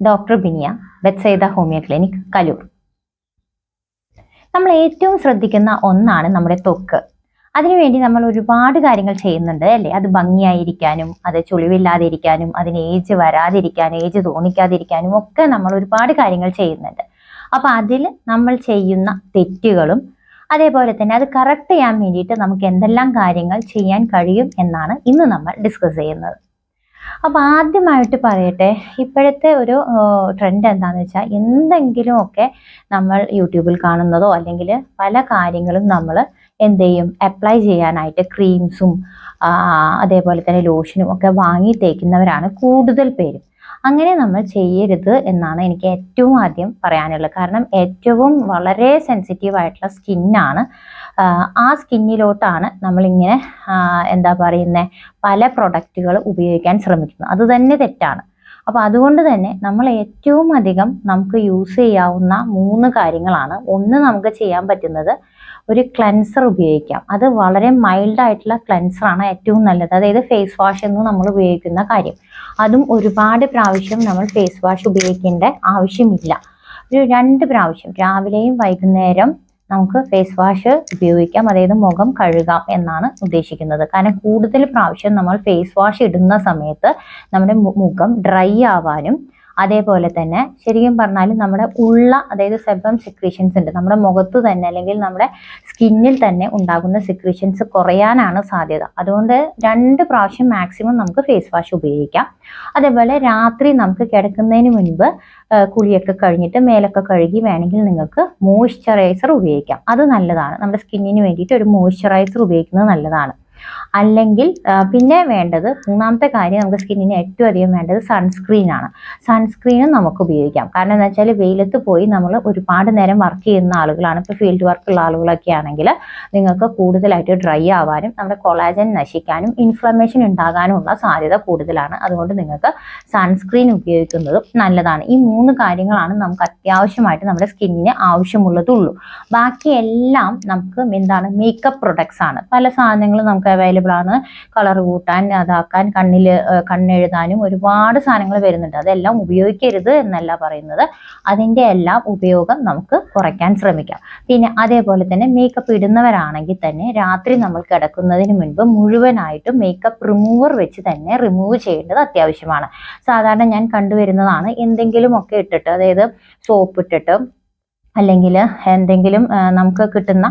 Doctor Biniya Bethsaida homeo clinic Kaloor. നമ്മൾ ഏറ്റവും ശ്രദ്ധിക്കുന്ന ഒന്നാണ് നമ്മുടെ തൊക്ക്. അതിനുവേണ്ടി നമ്മൾ ഒരുപാട് കാര്യങ്ങൾ ചെയ്യുന്നുണ്ട് അല്ലേ? അത് ഭംഗിയായിരിക്കാനും അത് ചുളിവില്ലാതിരിക്കാനും അതിന് ഏജ് വരാതിരിക്കാനും ഏജ് തോന്നിക്കാതിരിക്കാനും ഒക്കെ നമ്മൾ ഒരുപാട് കാര്യങ്ങൾ ചെയ്യുന്നുണ്ട്. അപ്പോൾ അതിൽ നമ്മൾ ചെയ്യുന്ന തെറ്റുകളും അതേപോലെ തന്നെ അത് കറക്റ്റ് ചെയ്യാൻ വേണ്ടിയിട്ട് നമുക്ക് എന്തെല്ലാം കാര്യങ്ങൾ ചെയ്യാൻ കഴിയും എന്നാണ് ഇന്ന് നമ്മൾ ഡിസ്കസ് ചെയ്യുന്നത്. അപ്പോൾ ആദ്യമായിട്ട് പറയട്ടെ ഇപ്പോഴത്തെ ഒരു ട്രെൻഡ് എന്താണെന്ന് വെച്ചാൽ എന്തെങ്കിലുമൊക്കെ നമ്മൾ യൂട്യൂബിൽ കാണുന്നതോ അല്ലെങ്കിൽ പല കാര്യങ്ങളും നമ്മൾ എന്ത് ചെയ്യും? അപ്ലൈ ചെയ്യാനായിട്ട് ക്രീംസും അതേപോലെ തന്നെ ലോഷനും ഒക്കെ വാങ്ങി തേക്കുന്നവരാണ് കൂടുതൽ പേരും. അങ്ങനെ നമ്മൾ ചെയ്യരുത് എന്നാണ് എനിക്ക് ഏറ്റവും ആദ്യം പറയാനുള്ളത്. കാരണം ഏറ്റവും വളരെ സെൻസിറ്റീവ് ആയിട്ടുള്ള സ്കിന്നാണ് ആ സ്കിന്നിലോട്ടാണ് നമ്മളിങ്ങനെ എന്താ പറയുന്നത് പല പ്രൊഡക്റ്റുകൾ ഉപയോഗിക്കാൻ ശ്രമിക്കുന്നത്. അത് തന്നെ തെറ്റാണ്. അപ്പോൾ അതുകൊണ്ട് തന്നെ നമ്മൾ ഏറ്റവും അധികം നമുക്ക് യൂസ് ചെയ്യാവുന്ന മൂന്ന് കാര്യങ്ങളാണ്. ഒന്ന് നമുക്ക് ചെയ്യാൻ പറ്റുന്നത് ഒരു ക്ലെൻസർ ഉപയോഗിക്കാം. അത് വളരെ മൈൽഡ് ആയിട്ടുള്ള ക്ലെൻസറാണ് ഏറ്റവും നല്ലത്. അതായത് ഫേസ് വാഷ് എന്ന് നമ്മൾ ഉപയോഗിക്കുന്ന കാര്യം. അതും ഒരുപാട് പ്രാവശ്യം നമ്മൾ ഫേസ് വാഷ് ഉപയോഗിക്കേണ്ട ആവശ്യമില്ല. ഒരു രണ്ട് പ്രാവശ്യം രാവിലെയും വൈകുന്നേരം നമുക്ക് ഫേസ് വാഷ് ഉപയോഗിക്കാം. അതായത് മുഖം കഴുകാം എന്നാണ് ഉദ്ദേശിക്കുന്നത്. കാരണം കൂടുതൽ പ്രാവശ്യം നമ്മൾ ഫേസ് വാഷ് ഇടുന്ന സമയത്ത് നമ്മുടെ മുഖം ഡ്രൈ ആവാനും അതേപോലെ തന്നെ ശരിക്കും പറഞ്ഞാൽ നമ്മുടെ ഉള്ള അതായത് സെബം സെക്രീഷൻസ് ഉണ്ട്. നമ്മുടെ മുഖത്ത് തന്നെ അല്ലെങ്കിൽ നമ്മുടെ സ്കിന്നിൽ തന്നെ ഉണ്ടാകുന്ന സെക്രീഷൻസ് കുറയാനാണ് സാധ്യത. അതുകൊണ്ട് രണ്ട് പ്രാവശ്യം മാക്സിമം നമുക്ക് ഫേസ് വാഷ് ഉപയോഗിക്കാം. അതേപോലെ രാത്രി നമുക്ക് കിടക്കുന്നതിന് മുൻപ് കുളിയൊക്കെ കഴിഞ്ഞിട്ട് മേലൊക്കെ കഴുകി വേണമെങ്കിൽ നിങ്ങൾക്ക് മോയ്സ്ചറൈസർ ഉപയോഗിക്കാം. അത് നല്ലതാണ്. നമ്മുടെ സ്കിന്നിന് വേണ്ടിയിട്ട് ഒരു മോയ്സ്ചറൈസർ ഉപയോഗിക്കുന്നത് നല്ലതാണ്. അല്ലെങ്കിൽ പിന്നെ വേണ്ടത് മൂന്നാമത്തെ കാര്യം നമുക്ക് സ്കിന്നിന് ഏറ്റവും അധികം വേണ്ടത് സൺസ്ക്രീൻ ആണ്. സൺസ്ക്രീനും നമുക്ക് ഉപയോഗിക്കാം. കാരണം എന്താ വെച്ചാൽ വെയിലത്ത് പോയി നമ്മൾ ഒരുപാട് നേരം വർക്ക് ചെയ്യുന്ന ആളുകളാണ്. ഇപ്പോൾ ഫീൽഡ് വർക്ക് ഉള്ള ആളുകളൊക്കെ ആണെങ്കിൽ നിങ്ങൾക്ക് കൂടുതലായിട്ട് ഡ്രൈ ആവാനും നമ്മുടെ കൊളാജൻ നശിക്കാനും ഇൻഫ്ലമേഷൻ ഉണ്ടാകാനുമുള്ള സാധ്യത കൂടുതലാണ്. അതുകൊണ്ട് നിങ്ങൾക്ക് സൺസ്ക്രീൻ ഉപയോഗിക്കുന്നതും നല്ലതാണ്. ഈ മൂന്ന് കാര്യങ്ങളാണ് നമുക്ക് അത്യാവശ്യമായിട്ട് നമ്മുടെ സ്കിന്നിന് ആവശ്യമുള്ളതുള്ളൂ. ബാക്കി എല്ലാം നമുക്ക് എന്താണ്? മേക്കപ്പ് പ്രൊഡക്ട്സ് ആണ്. പല സാധനങ്ങളും നമുക്ക് അവൈലബിൾ ആണ്. കളർ കൂട്ടാൻ അതാക്കാൻ കണ്ണിൽ കണ്ണെഴുതാനും ഒരുപാട് സാധനങ്ങൾ വരുന്നുണ്ട്. അതെല്ലാം ഉപയോഗിക്കരുത് എന്നല്ല പറയുന്നത്. അതിന്റെ എല്ലാം ഉപയോഗം നമുക്ക് കുറയ്ക്കാൻ ശ്രമിക്കാം. പിന്നെ അതേപോലെ തന്നെ മേക്കപ്പ് ഇടുന്നവരാണെങ്കിൽ തന്നെ രാത്രി നമ്മൾ കിടക്കുന്നതിന് മുൻപ് മുഴുവനായിട്ടും മേക്കപ്പ് റിമൂവർ വെച്ച് തന്നെ റിമൂവ് ചെയ്യേണ്ടത് അത്യാവശ്യമാണ്. സാധാരണ ഞാൻ കണ്ടുവരുന്നതാണ് എന്തെങ്കിലും ഒക്കെ ഇട്ടിട്ട് അതായത് സോപ്പ് ഇട്ടിട്ട് അല്ലെങ്കിൽ എന്തെങ്കിലും നമുക്ക് കിട്ടുന്ന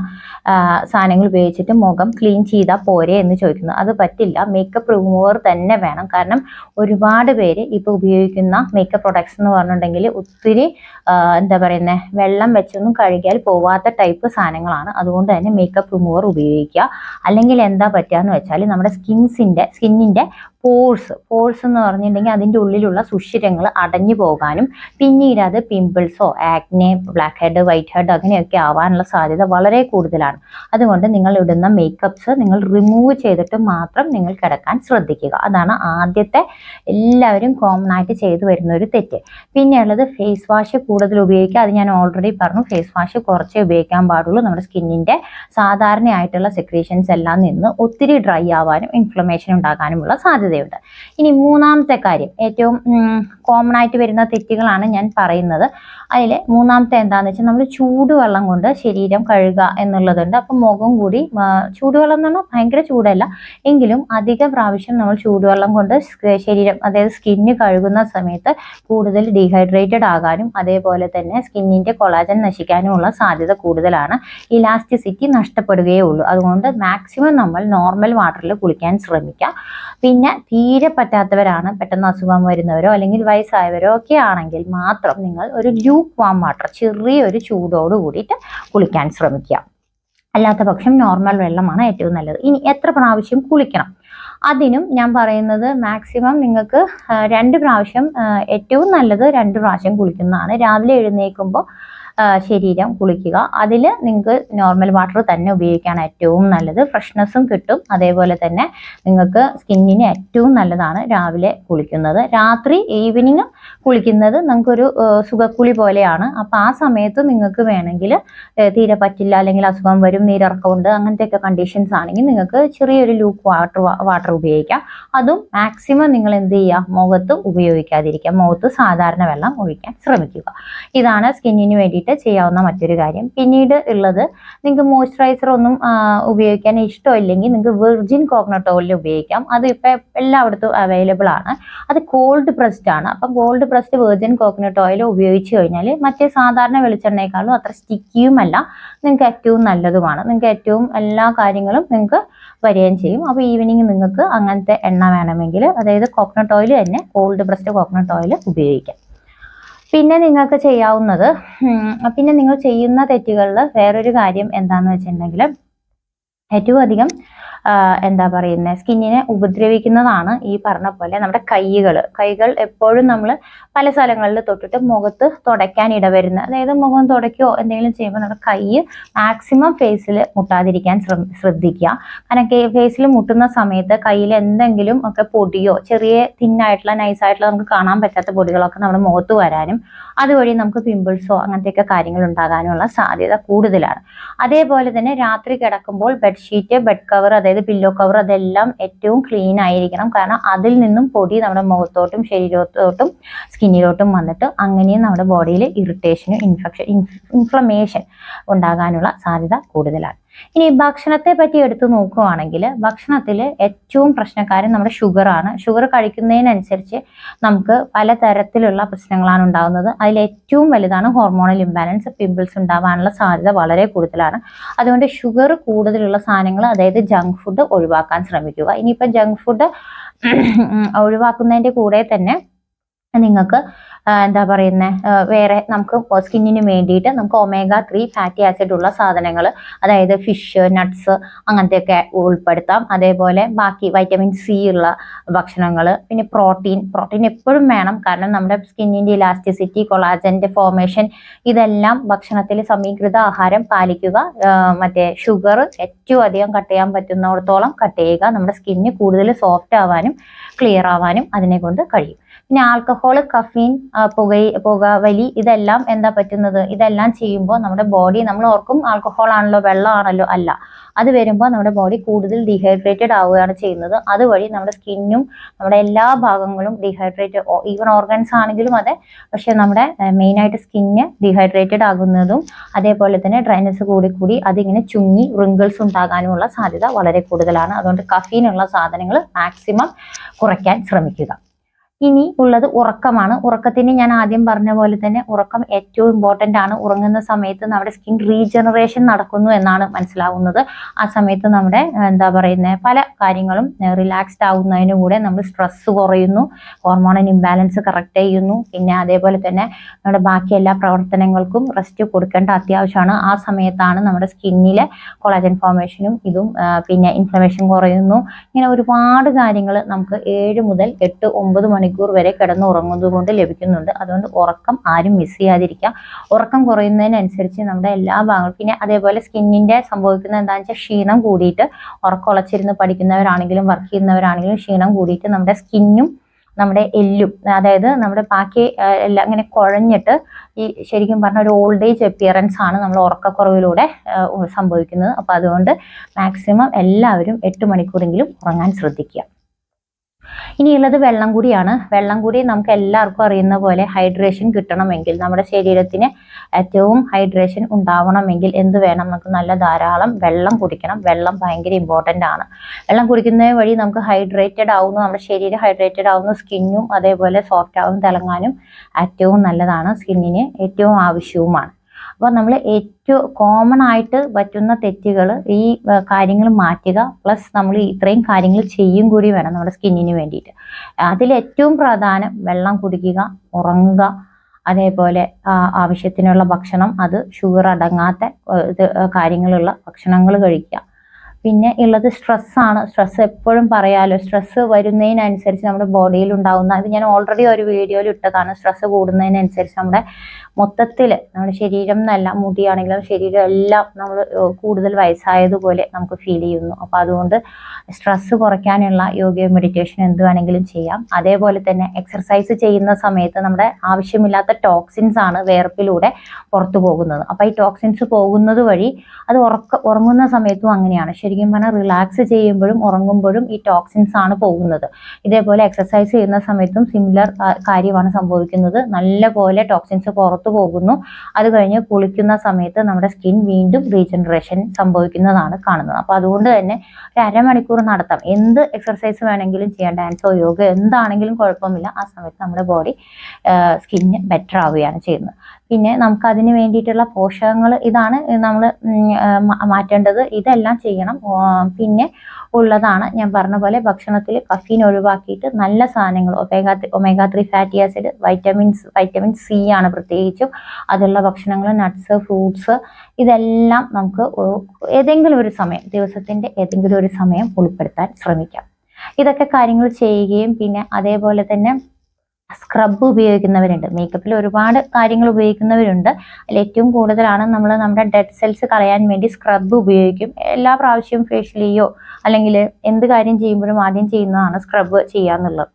സാധനങ്ങൾ ഉപയോഗിച്ചിട്ട് മുഖം ക്ലീൻ ചെയ്താൽ പോരെ എന്ന് ചോദിക്കുന്നു. അത് പറ്റില്ല. മേക്കപ്പ് റിമൂവർ തന്നെ വേണം. കാരണം ഒരുപാട് പേര് ഇപ്പോൾ ഉപയോഗിക്കുന്ന മേക്കപ്പ് പ്രൊഡക്ട്സ് എന്ന് പറഞ്ഞിട്ടുണ്ടെങ്കിൽ ഒത്തിരി എന്താ പറയുന്നത് വെള്ളം വെച്ചൊന്നും കഴുകിയാൽ പോവാത്ത ടൈപ്പ് സാധനങ്ങളാണ്. അതുകൊണ്ട് തന്നെ മേക്കപ്പ് റിമൂവർ ഉപയോഗിക്കുക. അല്ലെങ്കിൽ എന്താ പറ്റുക എന്ന് വെച്ചാൽ നമ്മുടെ സ്കിൻസിന്റെ സ്കിന്നിന്റെ പോഴ്സ് പോഴ്സ് എന്ന് പറഞ്ഞിട്ടുണ്ടെങ്കിൽ അതിന്റെ ഉള്ളിലുള്ള സുഷിരങ്ങൾ അടഞ്ഞു പോകാനും പിന്നീട് അത് പിമ്പിൾസോ acne blackhead whitehead അങ്ങനെയൊക്കെ ആവാനുള്ള സാധ്യത വളരെ കൂടുതലാണ്. അതുകൊണ്ട് നിങ്ങൾ ഇടുന്ന മേക്കപ്സ് നിങ്ങൾ റിമൂവ് ചെയ്തിട്ട് മാത്രം നിങ്ങൾ കിടക്കാൻ ശ്രദ്ധിക്കുക. അതാണ് ആദ്യത്തെ എല്ലാവരും കോമൺ ആയിട്ട് ചെയ്തു വരുന്ന ഒരു തെറ്റ്. പിന്നെയുള്ളത് ഫേസ് വാഷ് കൂടുതൽ ഉപയോഗിക്കുക. അത് ഞാൻ ഓൾറെഡി പറഞ്ഞു ഫേസ് വാഷ് കുറച്ചേ ഉപയോഗിക്കാൻ പാടുള്ളൂ. നമ്മുടെ സ്കിന്നിന്റെ സാധാരണയായിട്ടുള്ള സെക്രീഷൻസ് എല്ലാം നിന്ന് ഒത്തിരി ഡ്രൈ ആവാനും ഇൻഫ്ലമേഷൻ ഉണ്ടാകാനുമുള്ള സാധ്യത സാധ്യതയുണ്ട് ഇനി മൂന്നാമത്തെ കാര്യം. ഏറ്റവും കോമൺ ആയിട്ട് വരുന്ന തെറ്റുകളാണ് ഞാൻ പറയുന്നത്. അതിൽ മൂന്നാമത്തെ എന്താണെന്ന് വെച്ചാൽ നമ്മൾ ചൂടുവെള്ളം കൊണ്ട് ശരീരം കഴുകുക എന്നുള്ളതുണ്ട്. അപ്പം മുഖം കൂടി ചൂടുവെള്ളം എന്ന് പറഞ്ഞാൽ ഭയങ്കര ചൂടല്ല. എങ്കിലും അധിക പ്രാവശ്യം നമ്മൾ ചൂടുവെള്ളം കൊണ്ട് ശരീരം അതായത് സ്കിന്ന് കഴുകുന്ന സമയത്ത് കൂടുതൽ ഡീഹൈഡ്രേറ്റഡ് ആകാനും അതേപോലെ തന്നെ സ്കിന്നിന്റെ കൊളാജൻ നശിക്കാനുമുള്ള സാധ്യത കൂടുതലാണ്. ഇലാസ്റ്റിസിറ്റി നഷ്ടപ്പെടുകയേ ഉള്ളൂ. അതുകൊണ്ട് മാക്സിമം നമ്മൾ നോർമൽ വാട്ടറിൽ കുളിക്കാൻ ശ്രമിക്കുക പിന്നെ തീരെ പറ്റാത്തവരാണ് പെട്ടെന്ന് അസുഖം വരുന്നവരോ അല്ലെങ്കിൽ വയസ്സായവരോ ഒക്കെ ആണെങ്കിൽ മാത്രം നിങ്ങൾ ഒരു ലൂക്ക് വാം വാട്ടർ ചെറിയൊരു ചൂടോട് കൂടിയിട്ട് കുളിക്കാൻ ശ്രമിക്കുക. അല്ലാത്ത പക്ഷം നോർമൽ വെള്ളമാണ് ഏറ്റവും നല്ലത്. ഇനി എത്ര പ്രാവശ്യം കുളിക്കണം? അതിനും ഞാൻ പറയുന്നത് മാക്സിമം നിങ്ങൾക്ക് രണ്ട് പ്രാവശ്യം ഏറ്റവും നല്ലത് രണ്ട് പ്രാവശ്യം കുളിക്കുന്നതാണ്. രാവിലെ എഴുന്നേൽക്കുമ്പോൾ ശരീരം കുളിക്കുക. അതിൽ നിങ്ങൾക്ക് നോർമൽ വാട്ടർ തന്നെ ഉപയോഗിക്കുകയാണ് ഏറ്റവും നല്ലത്. ഫ്രഷ്നെസ്സും കിട്ടും. അതേപോലെ തന്നെ നിങ്ങൾക്ക് സ്കിന്നിന് ഏറ്റവും നല്ലതാണ് രാവിലെ കുളിക്കുന്നത്. രാത്രി ഈവനിങ് കുളിക്കുന്നത് നമുക്കൊരു സുഖക്കുളി പോലെയാണ്. അപ്പോൾ ആ സമയത്ത് നിങ്ങൾക്ക് വേണമെങ്കിൽ തീരെ പറ്റില്ല അല്ലെങ്കിൽ അസുഖം വരും നീരിറക്കമുണ്ട് അങ്ങനത്തെയൊക്കെ കണ്ടീഷൻസ് ആണെങ്കിൽ നിങ്ങൾക്ക് ചെറിയൊരു ലൂക്ക് വാട്ടർ വാട്ടർ ഉപയോഗിക്കാം. അതും മാക്സിമം നിങ്ങൾ എന്ത് ചെയ്യുക? മുഖത്ത് ഉപയോഗിക്കാതിരിക്കുക. മുഖത്ത് സാധാരണ വെള്ളം ഒഴിക്കാൻ ശ്രമിക്കുക. ഇതാണ് സ്കിന്നിന് വേണ്ടിയിട്ട് ചെയ്യാവുന്ന മറ്റൊരു കാര്യം. പിന്നീട് ഉള്ളത് നിങ്ങൾക്ക് മോയ്സ്ചറൈസർ ഒന്നും ഉപയോഗിക്കാൻ ഇഷ്ടമില്ലെങ്കിൽ നിങ്ങൾക്ക് വെർജിൻ കോക്കനട്ട് ഓയിൽ ഉപയോഗിക്കാം. അത് ഇപ്പം എല്ലായിടത്തും അവൈലബിൾ ആണ്. അത് കോൾഡ് പ്രസ്ഡ് ആണ്. അപ്പം cold pressed virgin coconut oil ഉപയോഗിച്ച് കഴിഞ്ഞാൽ മറ്റേ സാധാരണ വെളിച്ചെണ്ണയെക്കാളും അത്ര സ്റ്റിക്കിയുമല്ല നിങ്ങൾക്ക് ഏറ്റവും നല്ലതുമാണ്. നിങ്ങൾക്ക് ഏറ്റവും എല്ലാ കാര്യങ്ങളും നിങ്ങൾക്ക് വരികയും ചെയ്യും. അപ്പോൾ ഈവനിങ് നിങ്ങൾക്ക് അങ്ങനത്തെ എണ്ണ വേണമെങ്കിൽ അതായത് കോക്കനട്ട് ഓയിൽ തന്നെ കോൾഡ് പ്രസ്ഡ് കോക്കനട്ട് ഓയിൽ ഉപയോഗിക്കാം. പിന്നെ നിങ്ങൾക്ക് ചെയ്യാവുന്നത് പിന്നെ നിങ്ങൾ ചെയ്യുന്ന തെറ്റുകളിൽ വേറൊരു കാര്യം എന്താണെന്ന് വെച്ചിട്ടുണ്ടെങ്കിൽ ഏറ്റവും അധികം എന്താ പറയുന്നത് സ്കിന്നിനെ ഉപദ്രവിക്കുന്നതാണ് ഈ പറഞ്ഞ പോലെ നമ്മുടെ കൈകൾ കൈകൾ എപ്പോഴും നമ്മൾ പല സ്ഥലങ്ങളിൽ തൊട്ടിട്ട് മുഖത്ത് തുടയ്ക്കാൻ ഇടവരുന്ന അതായത് മുഖം തുടയ്ക്കോ എന്തെങ്കിലും ചെയ്യുമ്പോൾ നമ്മുടെ കൈ മാക്സിമം ഫേസിൽ മുട്ടാതിരിക്കാൻ ശ്രദ്ധിക്കുക. കാരണം ഫേസിൽ മുട്ടുന്ന സമയത്ത് കയ്യിൽ എന്തെങ്കിലും ഒക്കെ പൊടിയോ ചെറിയ തിന്നായിട്ടുള്ള നൈസായിട്ടുള്ള നമുക്ക് കാണാൻ പറ്റാത്ത പൊടികളൊക്കെ നമ്മുടെ മുഖത്ത് വരാനും അതുവഴി നമുക്ക് പിമ്പിൾസോ അങ്ങനത്തെയൊക്കെ കാര്യങ്ങൾ ഉണ്ടാകാനുള്ള സാധ്യത കൂടുതലാണ്. അതേപോലെ തന്നെ രാത്രി കിടക്കുമ്പോൾ ബെഡ്ഷീറ്റ് ബെഡ് കവർ അതായത് പില്ലോ കവർ അതെല്ലാം ഏറ്റവും ക്ലീൻ ആയിരിക്കണം. കാരണം അതിൽ നിന്നും പൊടി നമ്മുടെ മുഖത്തോട്ടും ശരീരത്തോട്ടും സ്കിന്നിലോട്ടും വന്നിട്ട് അങ്ങനെയും നമ്മുടെ ബോഡിയിൽ ഇറിറ്റേഷനും ഇൻഫെക്ഷൻ ഇൻഫ്ലമേഷൻ ഉണ്ടാകാനുള്ള സാധ്യത കൂടുതലാണ്. ഇനി ഭക്ഷണത്തെ പറ്റി എടുത്തു നോക്കുകയാണെങ്കിൽ ഭക്ഷണത്തിൽ ഏറ്റവും പ്രശ്നക്കാരൻ നമ്മുടെ ഷുഗറാണ് ഷുഗർ കഴിക്കുന്നതിനനുസരിച്ച് നമുക്ക് പലതരത്തിലുള്ള പ്രശ്നങ്ങളാണ് ഉണ്ടാകുന്നത് അതിൽ ഏറ്റവും വലുതാണ് ഹോർമോണൽ ഇംബാലൻസ് പിമ്പിൾസ് ഉണ്ടാവാനുള്ള സാധ്യത വളരെ കൂടുതലാണ്. അതുകൊണ്ട് ഷുഗർ കൂടുതലുള്ള സാധനങ്ങൾ അതായത് ജങ്ക് ഫുഡ് ഒഴിവാക്കാൻ ശ്രമിക്കുക. ഇനിയിപ്പോൾ ജങ്ക് ഫുഡ് ഒഴിവാക്കുന്നതിന്റെ കൂടെ തന്നെ നിങ്ങൾക്ക് എന്താ പറയുന്നത് വേറെ നമുക്ക് സ്കിന്നിന് വേണ്ടിയിട്ട് നമുക്ക് ഒമേഗ ത്രീ ഫാറ്റി ആസിഡ് ഉള്ള സാധനങ്ങൾ അതായത് ഫിഷ് നട്ട്സ് അങ്ങനത്തെയൊക്കെ ഉൾപ്പെടുത്താം. അതേപോലെ ബാക്കി വൈറ്റമിൻ സി ഉള്ള ഭക്ഷണങ്ങൾ പിന്നെ പ്രോട്ടീൻ പ്രോട്ടീൻ എപ്പോഴും വേണം. കാരണം നമ്മുടെ സ്കിന്നിന്റെ ഇലാസ്റ്റിസിറ്റി കൊളാജന്റെ ഫോർമേഷൻ ഇതെല്ലാം ഭക്ഷണത്തിൽ സമീകൃത ആഹാരം പാലിക്കുക മറ്റേ ഷുഗർ ഏറ്റവും അധികം കട്ട് ചെയ്യാൻ പറ്റുന്നിടത്തോളം കട്ട് ചെയ്യുക നമ്മുടെ സ്കിന്ന് കൂടുതൽ സോഫ്റ്റ് ആവാനും ക്ലിയർ ആവാനും അതിനെ കൊണ്ട് കഴിയും. പിന്നെ ആൽക്കഹോൾ കഫീൻ പുക പുകവലി ഇതെല്ലാം എന്താ പറ്റുന്നത്? ഇതെല്ലാം ചെയ്യുമ്പോൾ നമ്മുടെ ബോഡി നമ്മൾ ഓർക്കും ആൽക്കഹോൾ ആണല്ലോ വെള്ളമാണല്ലോ അല്ല. അത് വരുമ്പോൾ നമ്മുടെ ബോഡി കൂടുതൽ ഡീഹൈഡ്രേറ്റഡ് ആവുകയാണ് ചെയ്യുന്നത്. അതുവഴി നമ്മുടെ സ്കിന്നും നമ്മുടെ എല്ലാ ഭാഗങ്ങളും ഡീഹൈഡ്രേറ്റഡ് ഈവൻ ഓർഗൻസ് ആണെങ്കിലും അതെ. പക്ഷെ നമ്മുടെ മെയിനായിട്ട് സ്കിന്ന് ഡീഹൈഡ്രേറ്റഡ് ആകുന്നതും അതേപോലെ തന്നെ ഡ്രൈനസ് കൂടി കൂടി അതിങ്ങനെ ചുങ്ങി റിങ്കിൾസ് ഉണ്ടാകാനുമുള്ള സാധ്യത വളരെ കൂടുതലാണ്. അതുകൊണ്ട് കഫീനുള്ള സാധനങ്ങൾ മാക്സിമം കുറയ്ക്കാൻ ശ്രമിക്കുക. ഇനി ഉള്ളത് ഉറക്കമാണ്. ഉറക്കത്തിന് ഞാൻ ആദ്യം പറഞ്ഞ പോലെ തന്നെ ഉറക്കം ഏറ്റവും ഇമ്പോർട്ടന്റ് ആണ്. ഉറങ്ങുന്ന സമയത്ത് നമ്മുടെ സ്കിൻ റീജനറേഷൻ നടക്കുന്നു എന്നാണ് മനസ്സിലാവുന്നത്. ആ സമയത്ത് നമ്മുടെ എന്താ പറയുന്നത് പല കാര്യങ്ങളും റിലാക്സ്ഡ് ആവുന്നതിന് കൂടെ നമ്മൾ സ്ട്രെസ് കുറയുന്നു. ഹോർമോണൽ ഇംബാലൻസ് കറക്റ്റ് ചെയ്യുന്നു. പിന്നെ അതേപോലെ തന്നെ നമ്മുടെ ബാക്കി എല്ലാ പ്രവർത്തനങ്ങൾക്കും റെസ്റ്റ് കൊടുക്കേണ്ട അത്യാവശ്യമാണ്. ആ സമയത്താണ് നമ്മുടെ സ്കിന്നിലെ കൊളാജൻ ഫോർമേഷനും ഇതും പിന്നെ ഇൻഫ്ലമേഷൻ കുറയുന്നു. ഇങ്ങനെ ഒരുപാട് കാര്യങ്ങൾ നമുക്ക് ഏഴ് മുതൽ എട്ട് ഒമ്പത് മണി മണിക്കൂർ വരെ കിടന്നുറങ്ങുന്നത് കൊണ്ട് ലഭിക്കുന്നുണ്ട്. അതുകൊണ്ട് ഉറക്കം ആരും മിസ് ചെയ്യാതിരിക്കുക ഉറക്കം കുറയുന്നതിനനുസരിച്ച് നമ്മുടെ എല്ലാ ഭാഗങ്ങളും പിന്നെ അതേപോലെ സ്കിന്നിന്റെ സംഭവിക്കുന്ന എന്താണെന്ന് വെച്ചാൽ ക്ഷീണം കൂടിയിട്ട് ഉറക്കം ഉളച്ചിരുന്ന് പഠിക്കുന്നവരാണെങ്കിലും വർക്ക് ചെയ്യുന്നവരാണെങ്കിലും ക്ഷീണം കൂടിയിട്ട് നമ്മുടെ സ്കിന്നും നമ്മുടെ എല്ലും അതായത് നമ്മുടെ ബാക്കി എല്ലാം ഇങ്ങനെ കുഴഞ്ഞിട്ട് ഈ ശരിക്കും പറഞ്ഞ ഒരു ഓൾഡ് ഏജ് അപ്പിയറൻസ് ആണ് നമ്മൾ ഉറക്കക്കുറവിലൂടെ സംഭവിക്കുന്നത്. അപ്പോൾ അതുകൊണ്ട് മാക്സിമം എല്ലാവരും എട്ട് മണിക്കൂറെങ്കിലും ഉറങ്ങാൻ ശ്രദ്ധിക്കുക. ഇനിയുള്ളത് വെള്ളം കൂടിയാണ്. വെള്ളം കൂടി നമുക്ക് എല്ലാവർക്കും അറിയുന്ന പോലെ ഹൈഡ്രേഷൻ കിട്ടണമെങ്കിൽ നമ്മുടെ ശരീരത്തിന് ഏറ്റവും ഹൈഡ്രേഷൻ ഉണ്ടാവണമെങ്കിൽ എന്ത് വേണം? നമുക്ക് നല്ല ധാരാളം വെള്ളം കുടിക്കണം. വെള്ളം ഭയങ്കര ഇമ്പോർട്ടന്റ് ആണ്. വെള്ളം കുടിക്കുന്നത് വഴി നമുക്ക് ഹൈഡ്രേറ്റഡ് ആവുന്നു. നമ്മുടെ ശരീരം ഹൈഡ്രേറ്റഡ് ആവുന്നു. സ്കിന്നും അതേപോലെ സോഫ്റ്റ് ആവും. തിളങ്ങാനും ഏറ്റവും നല്ലതാണ്. സ്കിന്നിന് ഏറ്റവും ആവശ്യവുമാണ്. അപ്പോൾ നമ്മൾ ഏറ്റവും കോമൺ ആയിട്ട് പറ്റുന്ന തെറ്റുകൾ ഈ കാര്യങ്ങൾ മാറ്റുക. പ്ലസ് നമ്മൾ ഇത്രയും കാര്യങ്ങൾ ചെയ്യും കൂടി വേണം നമ്മുടെ സ്കിന്നിന് വേണ്ടിയിട്ട്. അതിൽ ഏറ്റവും പ്രധാനം വെള്ളം കുടിക്കുക ഉറങ്ങുക അതേപോലെ ആവശ്യത്തിനുള്ള ഭക്ഷണം അത് ഷുഗർ അടങ്ങാത്ത കാര്യങ്ങളുള്ള ഭക്ഷണങ്ങൾ കഴിക്കുക. പിന്നെ ഉള്ളത് സ്ട്രെസ്സാണ് സ്ട്രെസ് എപ്പോഴും പറയാലോ സ്ട്രെസ് വരുന്നതിനനുസരിച്ച് നമ്മുടെ ബോഡിയിൽ ഉണ്ടാകുന്ന ഇത് ഞാൻ ഓൾറെഡി ഒരു വീഡിയോയിൽ ഇട്ടതാണ് സ്ട്രെസ് കൂടുന്നതിനനുസരിച്ച് നമ്മുടെ മൊത്തത്തിൽ നമ്മുടെ ശരീരം എന്നല്ല മുടിയാണെങ്കിലും ശരീരം എല്ലാം നമ്മൾ കൂടുതൽ വയസ്സായതുപോലെ നമുക്ക് ഫീൽ ചെയ്യുന്നു. അപ്പോൾ അതുകൊണ്ട് സ്ട്രെസ് കുറയ്ക്കാനുള്ള യോഗയും മെഡിറ്റേഷൻ എന്ത് വേണമെങ്കിലും ചെയ്യാം. അതേപോലെ തന്നെ എക്സർസൈസ് ചെയ്യുന്ന സമയത്ത് നമ്മുടെ ആവശ്യമില്ലാത്ത ടോക്സിൻസ് ആണ് വേർപ്പിലൂടെ പുറത്തു പോകുന്നത്. അപ്പോൾ ഈ ടോക്സിൻസ് പോകുന്നത് വഴി അത് ഉറക്ക ഉറങ്ങുന്ന സമയത്തും അങ്ങനെയാണ്. ശരിക്കും പറഞ്ഞാൽ റിലാക്സ് ചെയ്യുമ്പോഴും ഉറങ്ങുമ്പോഴും ഈ ടോക്സിൻസ് ആണ് പോകുന്നത്. ഇതേപോലെ എക്സസൈസ് ചെയ്യുന്ന സമയത്തും സിമിലർ കാര്യമാണ് സംഭവിക്കുന്നത്. നല്ല പോലെ ടോക്സിൻസ് പുറത്തു പോകുന്നു. അത് കഴിഞ്ഞ് കുളിക്കുന്ന സമയത്ത് നമ്മുടെ സ്കിൻ വീണ്ടും റീജനറേഷൻ സംഭവിക്കുന്നതാണ് കാണുന്നത്. അപ്പോൾ അതുകൊണ്ട് തന്നെ ഒരു അരമണിക്കൂർ നടത്താം. എന്ത് എക്സസൈസ് വേണമെങ്കിലും ചെയ്യാം ഡാൻസോ യോഗ എന്താണെങ്കിലും കുഴപ്പമില്ല. ആ സമയത്ത് നമ്മുടെ ബോഡി സ്കിന്ന് ബെറ്റർ ആവുകയാണ് ചെയ്യുന്നത്. പിന്നെ നമുക്ക് അതിന് വേണ്ടിയിട്ടുള്ള പോഷകങ്ങൾ ഇതാണ് നമ്മൾ മാറ്റേണ്ടത്. ഇതെല്ലാം ചെയ്യണം. പിന്നെ ഉള്ളതാണ് ഞാൻ പറഞ്ഞ പോലെ ഭക്ഷണത്തിൽ കഫീൻ ഒഴിവാക്കിയിട്ട് നല്ല സാധനങ്ങൾ omega omega three fatty acid vitamins vitamin C ആണ് പ്രത്യേകിച്ചും. അതുള്ള ഭക്ഷണങ്ങൾ നട്ട്സ് ഫ്രൂട്ട്സ് ഇതെല്ലാം നമുക്ക് ഏതെങ്കിലും ഒരു സമയം ദിവസത്തിന്റെ ഏതെങ്കിലും ഒരു സമയം ഉൾപ്പെടുത്താൻ ശ്രമിക്കാം. ഇതൊക്കെ കാര്യങ്ങൾ ചെയ്യുകയും പിന്നെ അതേപോലെ തന്നെ സ്ക്രബ് ഉപയോഗിക്കുന്നവരുണ്ട്. മേക്കപ്പിൽ ഒരുപാട് കാര്യങ്ങൾ ഉപയോഗിക്കുന്നവരുണ്ട്. അതിൽ ഏറ്റവും കൂടുതലാണ് നമ്മൾ നമ്മുടെ ഡെഡ് സെൽസ് കളയാൻ വേണ്ടി സ്ക്രബ് ഉപയോഗിക്കും. എല്ലാ പ്രാവശ്യവും ഫേഷ്യലിയോ അല്ലെങ്കിൽ എന്ത് കാര്യം ചെയ്യുമ്പോഴും ആദ്യം ചെയ്യുന്നതാണ് സ്ക്രബ് ചെയ്യാന്നുള്ളത്.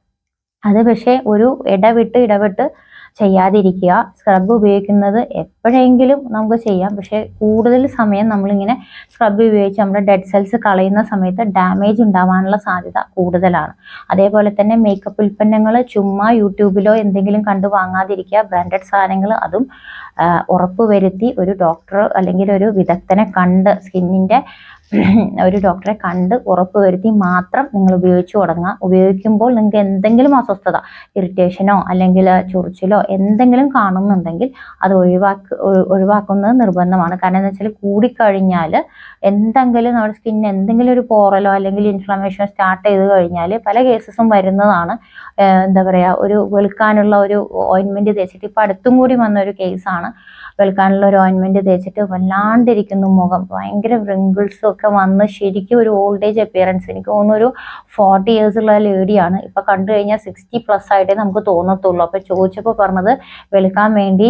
അത് പക്ഷേ ഒരു ഇടവിട്ട് ഇടവിട്ട് ചെയ്യാതിരിക്കുക. സ്ക്രബ് ഉപയോഗിക്കുന്നത് എപ്പോഴെങ്കിലും നമുക്ക് ചെയ്യാം. പക്ഷേ കൂടുതൽ സമയം നമ്മളിങ്ങനെ സ്ക്രബ് ഉപയോഗിച്ച് നമ്മുടെ ഡെഡ് സെൽസ് കളയുന്ന സമയത്ത് ഡാമേജ് ഉണ്ടാവാനുള്ള സാധ്യത കൂടുതലാണ്. അതേപോലെ തന്നെ മേക്കപ്പ് ഉൽപ്പന്നങ്ങൾ ചുമ്മാ യൂട്യൂബിലോ എന്തെങ്കിലും കണ്ടു വാങ്ങാതിരിക്കുക. ബ്രാൻഡഡ് സാധനങ്ങൾ അതും ഉറപ്പുവരുത്തി ഒരു ഡോക്ടർ അല്ലെങ്കിൽ ഒരു വിദഗ്ധനെ കണ്ട് സ്കിന്നിന്റെ ഒരു ഡോക്ടറെ കണ്ട് ഉറപ്പ് വരുത്തി മാത്രം നിങ്ങൾ ഉപയോഗിച്ചു തുടങ്ങുക. ഉപയോഗിക്കുമ്പോൾ നിങ്ങൾക്ക് എന്തെങ്കിലും അസ്വസ്ഥത ഇറിറ്റേഷനോ അല്ലെങ്കിൽ ചൊറിച്ചിലോ എന്തെങ്കിലും കാണുന്നുണ്ടെങ്കിൽ അത് ഒഴിവാക്ക ഒഴിവാക്കുന്നത് നിർബന്ധമാണ്. കാരണം എന്താ വെച്ചാൽ കൂടിക്കഴിഞ്ഞാൽ എന്തെങ്കിലും നമ്മുടെ സ്കിന്നിന് എന്തെങ്കിലും ഒരു പോറലോ അല്ലെങ്കിൽ ഇൻഫ്ലമേഷനോ സ്റ്റാർട്ട് ചെയ്ത് കഴിഞ്ഞാൽ പല കേസസും വരുന്നതാണ്. എന്താ പറയുക ഒരു വെളുക്കാനുള്ള ഒരു ഓയിൻമെന്റ് തേച്ചിട്ട് ഇപ്പം അടുത്തും കൂടി വന്ന ഒരു കേസാണ് വെളുക്കാനുള്ള ഒരു ഓയിൻമെന്റ് തേച്ചിട്ട് വല്ലാണ്ടിരിക്കുന്നു മുഖം. ഭയങ്കര വ്രിങ്കിൾസും ഒക്കെ വന്ന് ശരിക്കും ഒരു ഓൾഡ് ഏജ് അപ്പിയറൻസ് എനിക്ക് തോന്നുന്നു ഒരു ഫോർട്ടി ഇയേഴ്സ് ഉള്ള ലേഡിയാണ് ഇപ്പം കണ്ടു കഴിഞ്ഞാൽ സിക്സ്റ്റി പ്ലസ് ആയിട്ടേ നമുക്ക് തോന്നത്തുള്ളൂ. അപ്പോൾ ചോദിച്ചപ്പോൾ പറഞ്ഞത് വെളുക്കാൻ വേണ്ടി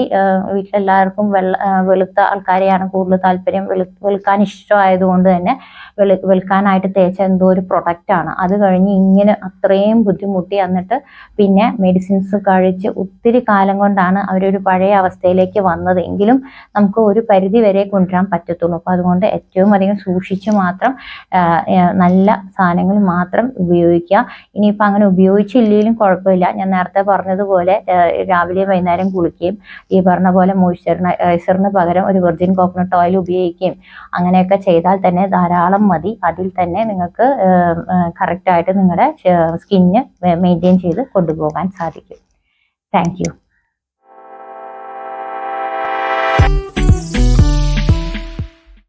വീട്ടിലെല്ലാവർക്കും വെള്ള വെളുത്ത ആൾക്കാരെയാണ് കൂടുതൽ താല്പര്യം. വെളു വെളുക്കാൻ ഇഷ്ടമായതുകൊണ്ട് തന്നെ വെളു വെളുക്കാനായിട്ട് തേച്ച എന്തോ ഒരു പ്രൊഡക്റ്റാണ് അത് കഴിഞ്ഞ് ഇങ്ങനെ അത്രയും ബുദ്ധിമുട്ടി എന്നിട്ട് പിന്നെ മെഡിസിൻസ് കഴിച്ച് ഒത്തിരി കാലം കൊണ്ടാണ് അവരൊരു പഴയ അവസ്ഥയിലേക്ക് വന്നത്. എങ്കിലും നമുക്ക് ഒരു പരിധി വരെ കൊണ്ടുവരാൻ പറ്റത്തുള്ളൂ. അപ്പോൾ അതുകൊണ്ട് ഏറ്റവും അധികം സൂക്ഷിച്ച് മാത്രം നല്ല സാധനങ്ങൾ മാത്രം ഉപയോഗിക്കുക. ഇനിയിപ്പോൾ അങ്ങനെ ഉപയോഗിച്ചില്ലെങ്കിലും കുഴപ്പമില്ല. ഞാൻ നേരത്തെ പറഞ്ഞതുപോലെ രാവിലെ വൈകുന്നേരം കുളിക്കുകയും ഈ പറഞ്ഞ പോലെ മോയ്സ്ചറൈസറിന് പകരം ഒരു വെർജിൻ കോക്കനട്ട് ഓയിൽ ഉപയോഗിക്കുകയും അങ്ങനെയൊക്കെ ചെയ്താൽ തന്നെ ധാരാളം മതി. അതിൽ തന്നെ നിങ്ങൾക്ക് കറക്റ്റായിട്ട് നിങ്ങളുടെ സ്കിന്ന് മെയിന്റെയിൻ ചെയ്ത് കൊണ്ടുപോകാൻ സാധിക്കും. താങ്ക്